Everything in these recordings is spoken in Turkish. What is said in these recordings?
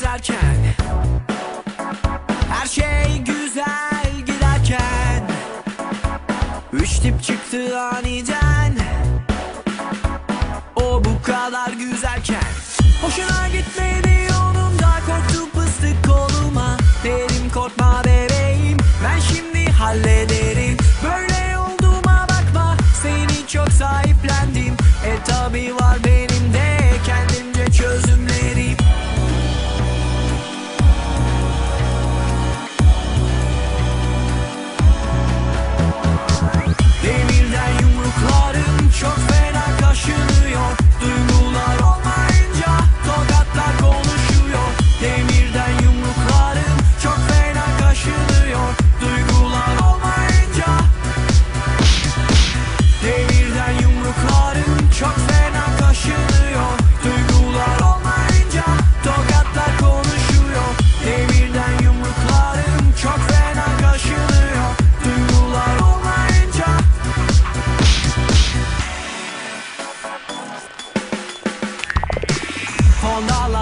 gezerken Her şey güzel giderken Üç tip çıktı aniden O bu kadar güzelken Hoşuna gitme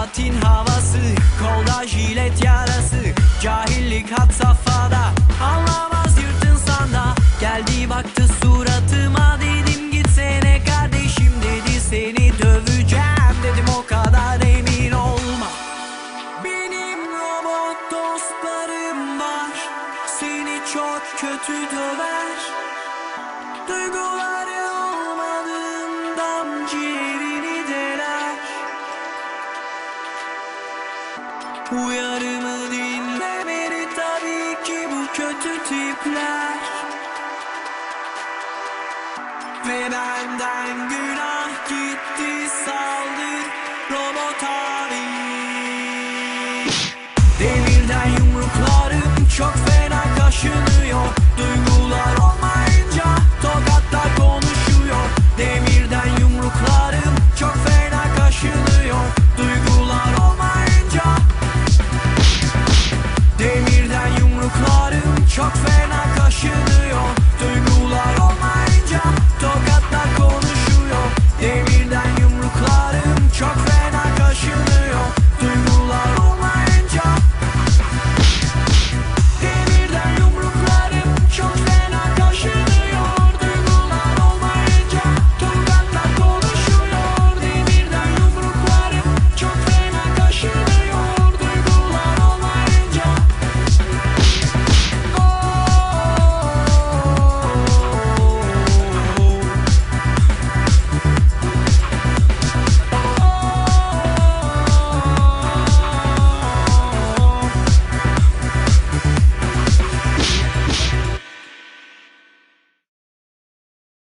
Latin havası Kolda jilet yarası. Cahillik had safhada Anlamaz yırtın sanda Geldi baktı suratıma Dedim gitsene kardeşim dedi Seni döveceğim dedim o kadar emin olma. Benim robot dostlarım var Seni çok kötü döver. Duyguları Uyarımı dinlemedi tabii ki bu kötü tipler. Ve benden günah